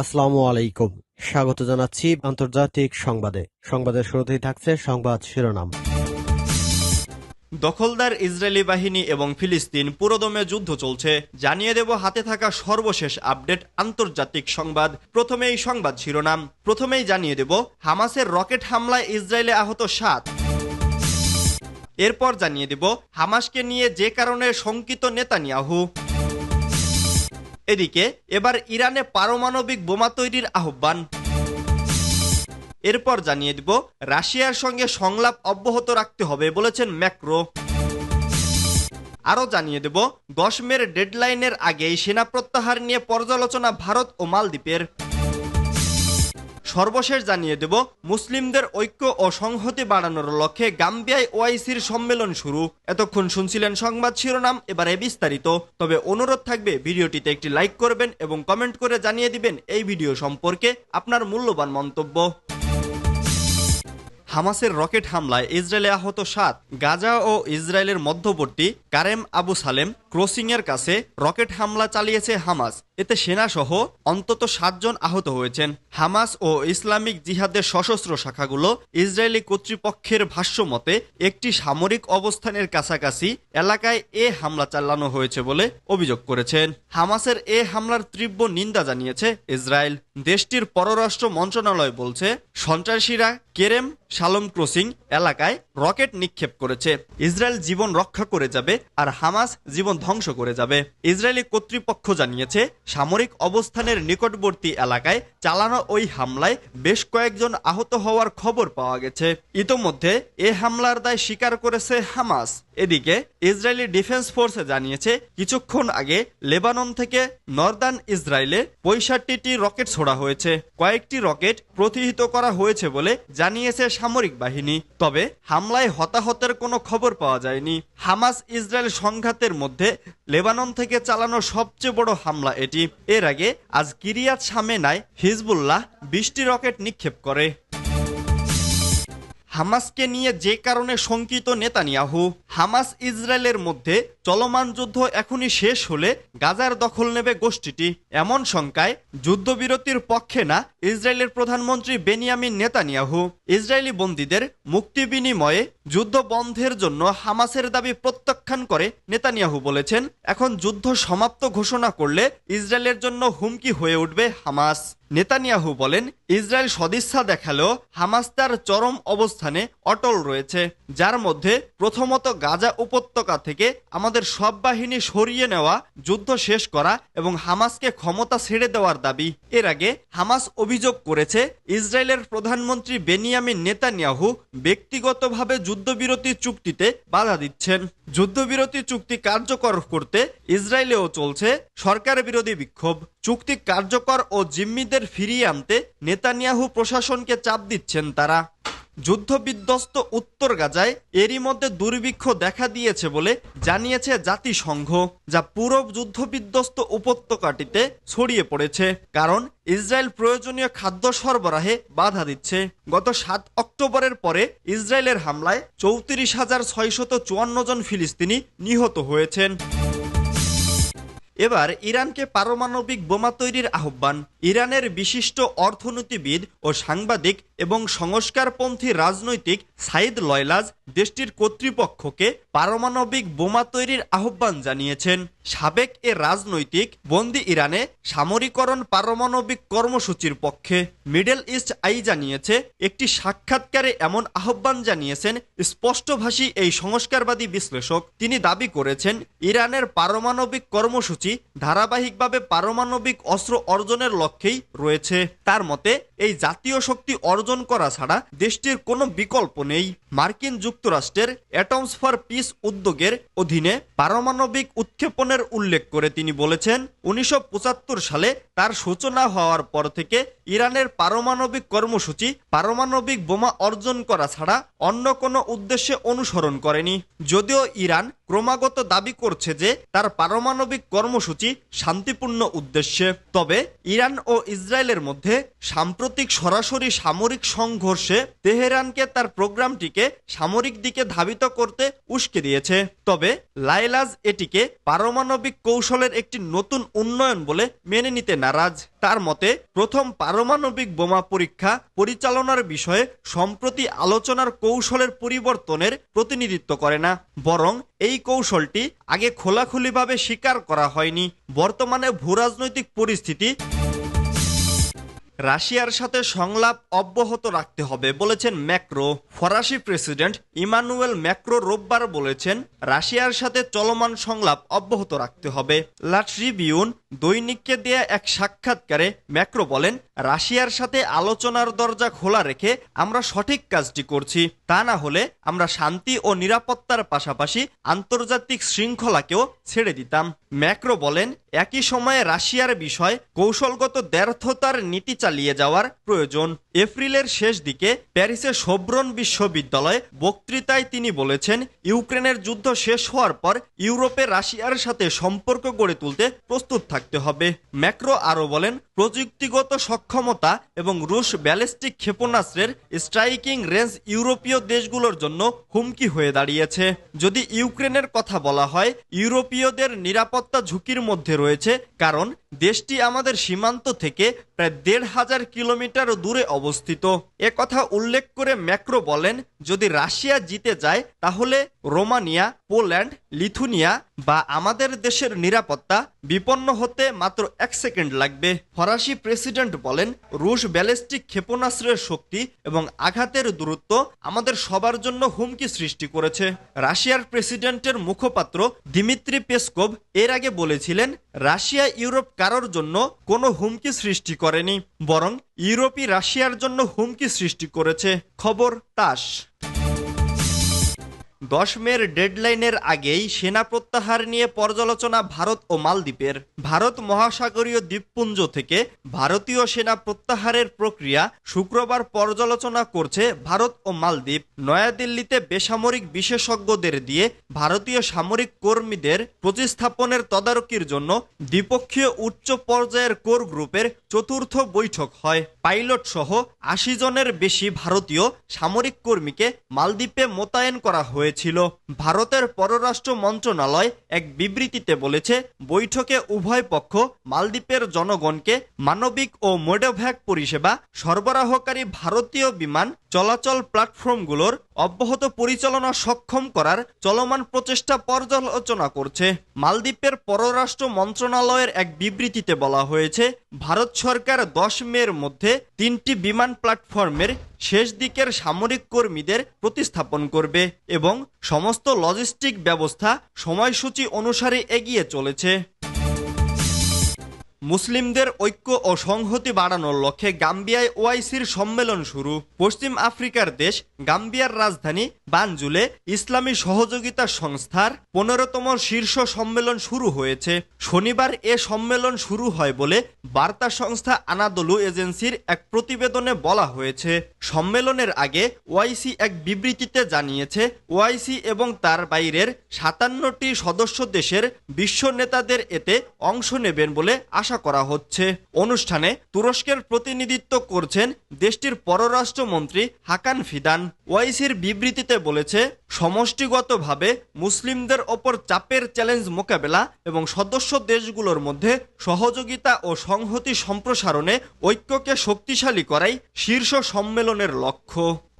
আসসালামু আলাইকুম। স্বাগত জানাচ্ছি আন্তর্জাতিক সংবাদে। সংবাদের শুরুতেই থাকছে সংবাদ শিরোনাম। দখলদার ইসরায়েলি বাহিনী এবং ফিলিস্তিন পুরোদমে যুদ্ধ চলছে। জানিয়ে দেব হাতে থাকা সর্বশেষ আপডেট আন্তর্জাতিক সংবাদ। প্রথমেই সংবাদ শিরোনাম। প্রথমেই জানিয়ে দেব হামাসের রকেট হামলায় ইসরায়েলে আহত সাত। এরপর জানিয়ে দেব হামাসকে নিয়ে যে কারণে শঙ্কিত নেতানিয়াহু। এদিকে, এবার ইরানে পারমাণবিক বোমা তৈরির আহ্বান। এরপর জানিয়ে দিব, রাশিয়ার সঙ্গে সংলাপ অব্যাহত রাখতে হবে বলেছেন ম্যাক্রো। আরও জানিয়ে দেব দশ মের ডেডলাইনের আগেই সেনা প্রত্যাহার নিয়ে পর্যালোচনা ভারত ও মালদ্বীপের। সর্বশেষ জানিয়ে দেব, মুসলিমদের ঐক্য ও সংহতি বাড়ানোর লক্ষ্যে গাম্বিয়ায় ওআইসির সম্মেলন শুরু। এতক্ষণ শুনছিলেন সংবাদ শিরোনাম, এবারে বিস্তারিত। তবে অনুরোধ থাকবে, ভিডিওটিতে একটি লাইক করবেন এবং কমেন্ট করে জানিয়ে দিবেন এই ভিডিও সম্পর্কে আপনার মূল্যবান মন্তব্য। হামাসের রকেট হামলায় ইসরায়েলে আহত সাত, গাজা ও ইসরায়েলের মধ্যবর্তী কারেম আবু সালেম ক্রসিং এর কাছে রকেট হামলা চালিয়েছে হামাস। এতে সেনাসহ অন্তত সাতজন আহত হয়েছেন। হামাস ও ইসলামিক জিহাদের সশস্ত্র শাখাগুলো ইসরায়েলি কর্তৃপক্ষের ভাষ্য মতে, একটি সামরিক অবস্থানের কাছাকাছি এলাকায় এ হামলা চালানো হয়েছে বলে অভিযোগ করেছেন। হামাসের এ হামলার তীব্র নিন্দা জানিয়েছে ইসরায়েল। দেশটির পররাষ্ট্র মন্ত্রণালয় বলছে, সন্ত্রাসীরা কেরেম শালম ক্রসিং এলাকায় রকেট নিক্ষেপ করেছে। ইসরায়েল জীবন রক্ষা করে যাবে আর হামাস জীবন ধ্বংস করে যাবে। ইসরায়েলি কর্তৃপক্ষ জানিয়েছে, সামরিক অবস্থানের নিকটবর্তী এলাকায় চালানো ওই হামলায় বেশ কয়েকজন আহত হওয়ার খবর পাওয়া গেছে। ইতোমধ্যে এ হামলার দায় স্বীকার করেছে হামাস। এদিকে, ইসরায়েলি ডিফেন্স ফোর্সে জানিয়েছে, কিছুক্ষণ আগে লেবানন থেকে নর্দার্ন ইসরায়েলে পঁয়ষট্টিটি রকেট ছোড়া হয়েছে। কয়েকটি রকেট প্রতিহিত করা হয়েছে বলে জানিয়েছে সামরিক বাহিনী। তবে হামলায় হতাহতের কোনো খবর পাওয়া যায়নি। হামাস ইসরায়েল সংঘাতের মধ্যে লেবানন থেকে চালানো সবচেয়ে বড় হামলা এটি। এর আগে আজ কিরিয়াত সামেনায় হিজবুল্লাহ বিশটি রকেট নিক্ষেপ করে। হামাসকে নিয়ে যে কারণে শঙ্কিত নেতানিয়াহু, হামাস ইসরায়েলের মধ্যে চলমান যুদ্ধ এখনই শেষ হলে গাজার দখল নেবে গোষ্ঠীটি। এমন শঙ্কায় যুদ্ধবিরতির পক্ষে না ইসরায়েলের প্রধানমন্ত্রী বেনিয়ামিন নেতানিয়াহু। ইসরায়েলি বন্দীদের মুক্তি বিনিময়ে যুদ্ধ বন্ধের জন্য হামাসের দাবি প্রত্যাখ্যান করে নেতানিয়াহু বলেছেন, এখন যুদ্ধ সমাপ্ত ঘোষণা করলে ইসরায়েলের জন্য হুমকি হয়ে উঠবে হামাস। নেতানিয়াহু বলেন, ইসরায়েল সদিচ্ছা দেখালেও হামাস তার চরম অবস্থানে অটল রয়েছে, যার মধ্যে প্রথমত গাজা উপত্যকা থেকে আমাদের সব বাহিনী সরিয়ে নেওয়া, যুদ্ধ শেষ করা এবং হামাসকে ক্ষমতা ছেড়ে দেওয়ার দাবি। এর আগে হামাস অভিযোগ করেছে, ইসরায়েলের প্রধানমন্ত্রী বেনিয়ামিন নেতানিয়াহু ব্যক্তিগতভাবে যুদ্ধবিরতি চুক্তিতে বাধা দিচ্ছেন। যুদ্ধবিরতি চুক্তি কার্যকর করতে ইসরায়েলেও চলছে সরকার বিরোধী বিক্ষোভ। চুক্তি কার্যকর ও জিম্মিদের ফিরিয়ে আনতে নেতানিয়াহু প্রশাসনকে চাপ দিচ্ছেন তারা। যুদ্ধবিধ্বস্ত উত্তর গাজায় এরই মধ্যে দুর্ভিক্ষ দেখা দিয়েছে বলে জানিয়েছে জাতিসংঘ, যা পুরো যুদ্ধবিধ্বস্ত উপত্যকাটিতে ছড়িয়ে পড়েছে, কারণ ইসরায়েল প্রয়োজনীয় খাদ্য সরবরাহে বাধা দিচ্ছে। গত সাত অক্টোবরের পরে ইসরায়েলের হামলায় চৌত্রিশ হাজার ছয়শত চুয়ান্ন জন ফিলিস্তিনি নিহত হয়েছেন। এবার ইরানকে পারমাণবিক বোমা তৈরির আহ্বান। ইরানের বিশিষ্ট অর্থনীতিবিদ ও সাংবাদিক এবং সংস্কারপন্থী রাজনৈতিক সাইদ লয়লাজ দেশটির কর্তৃপক্ষকে পারমাণবিক বোমা তৈরির আহ্বান জানিয়েছেন। সাবেক এ রাজনৈতিক বন্দি ইরানে সামরিকরণ পারমাণবিক কর্মসূচির পক্ষে মিডল ইস্ট আই জানিয়েছে, একটি সাক্ষাৎকারে এমন আহ্বান জানিয়েছেন স্পষ্টভাষী এই সংস্কারবাদী বিশ্লেষক। তিনি দাবি করেছেন, ইরানের পারমাণবিক কর্মসূচি ধারাবাহিকভাবে পারমাণবিক অস্ত্র অর্জনের লক্ষ্যেই রয়েছে। তার মতে এই জাতীয় শক্তি অর্জন করা ছাড়া দেশটির কোনো বিকল্প নেই। মার্কিন যুক্তরাষ্ট্রের অ্যাটমস ফর পিস উদ্যোগের অধীনে পারমাণবিক উৎক্ষেপণের উল্লেখ করে তিনি বলেছেন, উনিশশো পঁচাত্তর সালে তার সূচনা হওয়ার পর থেকে ইরানের পারমাণবিক কর্মসূচি, পারমাণবিক বোমা অর্জন করা ছাড়া অন্য কোনো উদ্দেশ্যে অনুসরণ করেনি। যদিও ইরান ক্রমাগত দাবি করছে যে তার পারমাণবিক কর্মসূচি শান্তিপূর্ণ উদ্দেশ্যে। তবে ইরান ও ইসরায়েলের মধ্যে সাম্প্রতিক সরাসরি সামরিক সংঘর্ষে তেহরানকে তার প্রোগ্রামটিকে সামরিক দিকে ধাবিত করতে উস্কে দিয়েছে। তবে লাইলাজ এটিকে পারমাণবিক কৌশলের একটি নতুন উন্নয়ন বলে মেনে নিতে না নারাজ তার মতে, প্রথম পারমাণবিক বোমা পরীক্ষা পরিচালনার বিষয়ে সম্প্রতি আলোচনার কৌশলের পরিবর্তনের প্রতিনিধিত্ব করে না। বরং এই কৌশলটি আগে খোলাখুলিভাবে স্বীকার করা হয়নি। বর্তমানে ভূরাজনৈতিক পরিস্থিতি রাশিয়ার সাথে সংলাপ অব্যাহত রাখতে হবে বলেছেন ম্যাক্রো। ফরাসি প্রেসিডেন্ট ইমানুয়েল ম্যাক্রো রোববার বলেছেন, রাশিয়ার সাথে চলমান সংলাপ অব্যাহত রাখতে হবে। লা ট্রিবিউন দৈনিককে দেয়া এক সাক্ষাৎকারে ম্যাক্রো বলেন, রাশিয়ার সাথে আলোচনার দরজা খোলা রেখে আমরা সঠিক কাজটি করছি। তা না হলে আমরা শান্তি ও নিরাপত্তার পাশাপাশি আন্তর্জাতিক শৃঙ্খলাকেও ছেড়ে দিতাম। ম্যাক্রো বলেন, একই সময়ে রাশিয়ার বিষয় কৌশলগত ব্যর্থতার নীতি চালিয়ে যাওয়ার প্রয়োজন। এপ্রিলের শেষ দিকে প্যারিসে সোব্রন বিশ্ববিদ্যালয়ে বক্তৃতায় তিনি বলেছেন, ইউক্রেনের যুদ্ধ শেষ হওয়ার পর ইউরোপে রাশিয়ার সাথে সম্পর্ক গড়ে তুলতে প্রস্তুত থাকতে হবে। ম্যাক্রো আরও বলেন, প্রযুক্তিগত সক্ষমতা এবং রুশ ব্যালিস্টিক ক্ষেপণাস্ত্রের স্ট্রাইকিং রেঞ্জ ইউরোপীয় দেশগুলোর জন্য হুমকি হয়ে দাঁড়িয়েছে। যদি ইউক্রেনের কথা বলা হয়, ইউরোপীয়দের নিরাপত্তা ঝুঁকির মধ্যে রয়েছে কারণ দেশটি আমাদের সীমান্ত থেকে প্রায় দেড় হাজার কিলোমিটার দূরে অবস্থিত। এ কথা উল্লেখ করে ম্যাক্রো বলেন, যদি রাশিয়া জিতে যায়, তাহলে রোমানিয়া, পোল্যান্ড, লিথুনিয়া বা আমাদের দেশের নিরাপত্তা বিপন্ন হতে মাত্র এক সেকেন্ড লাগবে। ফরাসি প্রেসিডেন্ট বলেন, রুশ ব্যালিস্টিক ক্ষেপণাস্ত্রের শক্তি এবং আঘাতের দূরত্ব আমাদের সবার জন্য হুমকি সৃষ্টি করেছে। রাশিয়ার প্রেসিডেন্টের মুখপাত্র দিমিত্রি পেসকোভ এর আগে বলেছিলেন, রাশিয়া ইউরোপ কারোর জন্য কোনো হুমকি সৃষ্টি করেনি, বরং ইউরোপী রাশিয়ার জন্য হুমকি সৃষ্টি করেছে। খবর তাস। দশ মের ডেডলাইনের আগেই সেনা প্রত্যাহার নিয়ে পর্যালোচনা ভারত ও মালদ্বীপের। ভারত মহাসাগরীয় দ্বীপপুঞ্জ থেকে ভারতীয় সেনা প্রত্যাহারের প্রক্রিয়া শুক্রবার পর্যালোচনা করছে ভারত ও মালদ্বীপ। নয়াদিল্লিতে বেসামরিক বিশেষজ্ঞদের দিয়ে ভারতীয় সামরিক কর্মীদের প্রতিস্থাপনের তদারকির জন্য দ্বিপক্ষীয় উচ্চ পর্যায়ের কোর গ্রুপের চতুর্থ বৈঠক হয়। পাইলট সহ আশি জনের বেশি ভারতীয় সামরিক কর্মীকে মালদ্বীপে মোতায়েন করা হয়েছিল। ভারতের পররাষ্ট্র মন্ত্রণালয় এক বিবৃতিতে বলেছে, বৈঠকে উভয় পক্ষ মালদ্বীপের জনগণকে মানবিক ও মোডোভ্যাক পরিষেবা সরবরাহকারী ভারতীয় বিমান চলাচল প্ল্যাটফর্মগুলোর অব্যাহত পরিচালনা সক্ষম করার চলমান প্রচেষ্টা পর্যালোচনা করছে। মালদ্বীপের পররাষ্ট্র মন্ত্রণালয়ের এক বিবৃতিতে বলা হয়েছে, ভারত সরকার দশ মের মধ্যে তিনটি বিমান প্ল্যাটফর্মের শেষ দিকের সামরিক কর্মীদের প্রতিস্থাপন করবে এবং সমস্ত লজিস্টিক ব্যবস্থা সময়সূচি অনুসারে এগিয়ে চলেছে। মুসলিমদের ঐক্য ও সংহতি বাড়ানোর লক্ষ্যে গাম্বিয়ায় ওআইসির সম্মেলন শুরু। পশ্চিম আফ্রিকার দেশ, গাম্বিয়ার রাজধানী বানজুলে ইসলামী সহযোগিতা সংস্থার পনেরোতম শীর্ষ সম্মেলন শুরু হয়েছে। শনিবার এ সম্মেলন শুরু হয় বলে বার্তা সংস্থা আনাদলু এজেন্সির এক প্রতিবেদনে বলা হয়েছে। সম্মেলনের আগে ওআইসি এক বিবৃতিতে জানিয়েছে ওআইসি এবং তার বাইরের সাতান্নটি সদস্য দেশের বিশ্ব নেতাদের এতে অংশ নেবেন বলে আশা করা হচ্ছে। অনুষ্ঠানে তুরস্কের প্রতিনিধিত্ব করছেন দেশটির পররাষ্ট্রমন্ত্রী হাকান ফিদান। ওয়াইসির বিবৃতিতে বলেছে, সমষ্টিগতভাবে মুসলিমদের ওপর চাপের চ্যালেঞ্জ মোকাবেলা এবং সদস্য দেশগুলোর মধ্যে সহযোগিতা ও সংহতি সম্প্রসারণে ঐক্যকে শক্তিশালী করাই শীর্ষ সম্মেলনের লক্ষ্য।